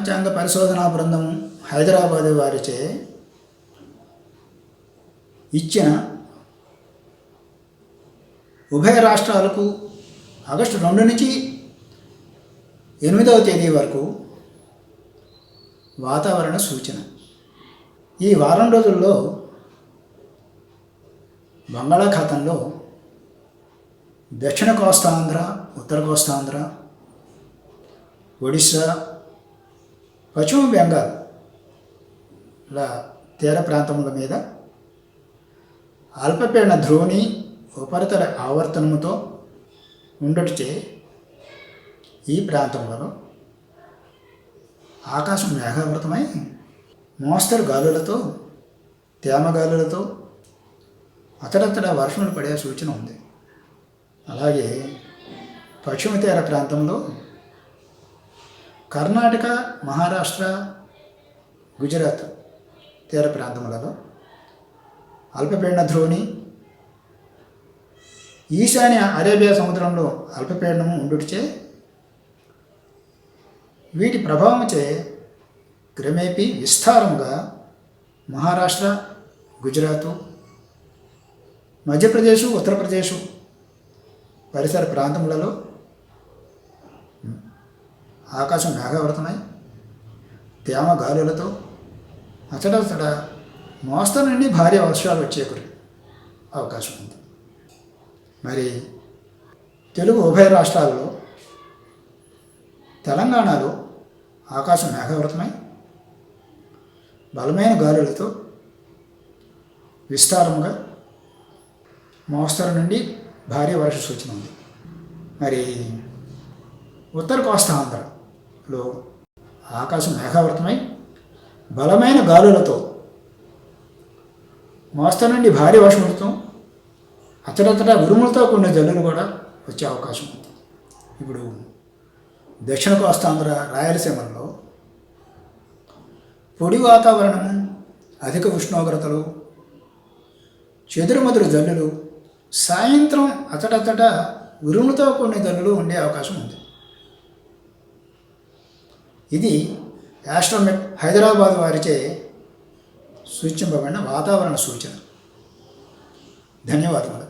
పంచాంగ పరిశోధనా బృందం హైదరాబాద్ వారిచే ఇచ్చిన ఉభయ రాష్ట్రాలకు ఆగస్టు రెండు నుంచి ఎనిమిదవ తేదీ వరకు వాతావరణ సూచన. ఈ వారం రోజుల్లో బంగాళాఖాతంలో దక్షిణ కోస్తాంధ్ర ఉత్తర కోస్తాంధ్ర ఒడిశా పశ్చిమ బెంగాల్ ల తీర ప్రాంతముల మీద అల్పపీడన ద్రోణి ఉపరితల ఆవర్తనముతో ఉండటిచే ఈ ప్రాంతంలో ఆకాశం మేఘావృతమై మోస్తరు గాలులతో తేమ గాలులతో అతడతడ వర్షములు పడే సూచన ఉంది. అలాగే పశ్చిమ తీర ప్రాంతంలో కర్ణాటక మహారాష్ట్ర గుజరాత్ తీర ప్రాంతములలో అల్పపీడన ధ్రోణి ఈశాన్య అరేబియా సముద్రంలో అల్పపీడనము ఉండుటిచే వీటి ప్రభావంచే క్రమేపీ విస్తారంగా మహారాష్ట్ర గుజరాత్ మధ్యప్రదేశ్ ఉత్తరప్రదేశ్ పరిసర ప్రాంతములలో ఆకాశం మేఘావృతమై తేమ గాలులతో అచడచడ మోస్తరు నుండి భారీ వర్షాలు వచ్చే అవకాశం ఉంది. మరి తెలుగు ఉభయ రాష్ట్రాల్లో తెలంగాణలో ఆకాశం మేఘావృతమై బలమైన గాలులతో విస్తారముగా మోస్తరు నుండి భారీ వర్ష సూచన ఉంది. మరి ఉత్తర కోస్తా ఆంధ్ర లో ఆకాశం మేఘావృతమై బలమైన గాలులతో మోస్తరు నుండి భారీ వర్షములతో అతడతడ ఉరుములతో కూడిన జల్లులు కూడా వచ్చే అవకాశం ఉంది. ఇప్పుడు దక్షిణ కోస్తాంధ్ర రాయలసీమల్లో పొడి వాతావరణం అధిక ఉష్ణోగ్రతలు చెదురుమదురు జల్లులు సాయంత్రం అతడతట ఉరుములతో కూడిన జల్లులు ఉండే అవకాశం ఉంది. ఇది యాస్ట్రోమెట్ హైదరాబాద్ వారిచే సూచింపబడిన వాతావరణ సూచన. ధన్యవాదములు.